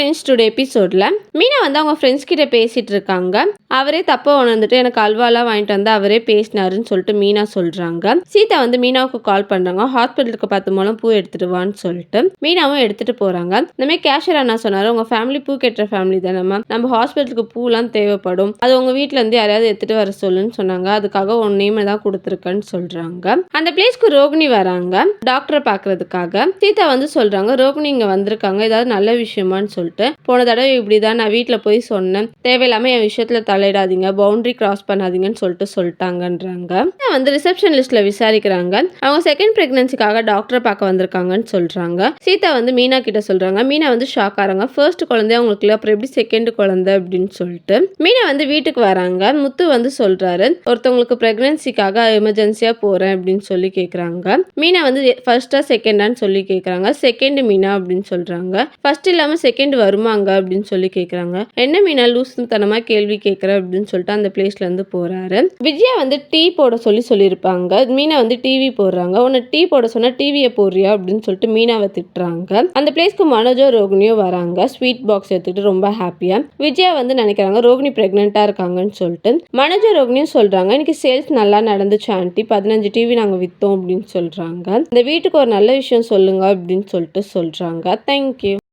Friends today எபிசோடில் மீனா வந்து அவங்க ஃப்ரெண்ட்ஸ் கிட்ட பேசிகிட்டு இருக்காங்க. அவரே தப்பாக உணர்ந்துட்டு எனக்கு அல்வாலாம் வாங்கிட்டு வந்து அவரே பேசினாருன்னு சொல்லிட்டு மீனா சொல்கிறாங்க சீதா வந்து மீனாவுக்கு கால் பண்ணுறாங்க ஹாஸ்பிட்டலுக்கு பார்த்து மூலம் பூ எடுத்துட்டு வான்னு சொல்லிட்டு மீனாவும் எடுத்துகிட்டு போகிறாங்க இந்தமாதிரி கேஷியர் அண்ணா சொன்னார் உங்கள் ஃபேமிலி பூ கட்டுற ஃபேமிலி தானே மேம் நம்ம ஹாஸ்பிட்டலுக்கு பூலாம் தேவைப்படும். அது உங்கள் வீட்டிலேருந்து இருந்து யாரையாவது எடுத்துகிட்டு வர சொல்லுன்னு சொன்னாங்க. அதுக்காக உன் நேம் தான் கொடுத்துருக்கேன்னு சொல்கிறாங்க அந்த பிளேஸ்க்கு ரோகிணி வராங்க. டாக்டரை பார்க்கறதுக்காக சீதா வந்து சொல்கிறாங்க ரோகிணி இங்கே வந்திருக்காங்க. ஏதாவது நல்ல விஷயமான்னு சொல்லி சொல்லிட்டு போன தடவை இப்படி தான் நான் வீட்டில் போய் சொன்னேன். தேவையில்லாமல் என் விஷயத்தில் தலையிடாதீங்க. பவுண்டரி கிராஸ் பண்ணாதீங்கன்னு சொல்லிட்டு சொல்லிட்டாங்கன்றாங்க. வந்து ரிசப்ஷன் லிஸ்ட்டில் விசாரிக்கிறாங்க. அவங்க செகண்ட் ப்ரெக்னன்சிக்காக டாக்டரை பார்க்க வந்திருக்காங்கன்னு சொல்றாங்க. சீதா வந்து மீனா கிட்ட சொல்றாங்க. மீனா வந்து ஷாக் ஆகிறாங்க ஃபர்ஸ்ட் குழந்தை அவங்களுக்கு இல்லை அப்புறம் எப்படி செகண்ட் குழந்தை அப்படின்னு சொல்லிட்டு. மீனா வந்து வீட்டுக்கு வராங்க. முத்து வந்து சொல்கிறாரு ஒருத்தவங்களுக்கு ப்ரெக்னன்சிக்காக எமர்ஜென்சியாக போகிறேன் அப்படின்னு சொல்லி கேட்குறாங்க மீனா வந்து ஃபர்ஸ்ட்டாக செகண்டான்னு சொல்லி கேட்குறாங்க செகண்ட் மீனா அப்படின்னு சொல்றாங்க. ஃபர்ஸ்ட் இல்லாமல் செகண்ட் வருமாங்க அப்படின்னு சொல்லி கேட்குறாங்க என்ன மீனா லூசுத்தனமாக தனமா கேள்வி கேட்குற அப்படின்னு சொல்லிட்டு அந்த பிளேஸ்ல இருந்து போறாரு. விஜயா வந்து டீ போட சொல்லி சொல்லியிருப்பாங்க. மீனா வந்து டிவி போடுறாங்க. உன்னை டீ போட சொன்னால் டிவியை போடுறியா? அப்படின்னு சொல்லிட்டு மீனாவை திட்டுறாங்க. அந்த பிளேஸ்க்கு மனோஜோ ரோகிணியோ வராங்க. ஸ்வீட் பாக்ஸ் எடுத்துக்கிட்டு ரொம்ப ஹாப்பியா விஜயா வந்து நினைக்கிறாங்க ரோகிணி ப்ரெக்னெண்ட்டாக இருக்காங்கன்னு சொல்லிட்டு. மனோஜோ ரோகிணியும் சொல்றாங்க இன்னைக்கு சேல்ஸ் நல்லா நடந்துச்சு ஆண்டி பதினஞ்சு டிவி நாங்கள் விற்றோம் அப்படின்னு சொல்கிறாங்க இந்த வீட்டுக்கு ஒரு நல்ல விஷயம் சொல்லுங்க அப்படின்னு சொல்லிட்டு சொல்கிறாங்க தேங்க்யூ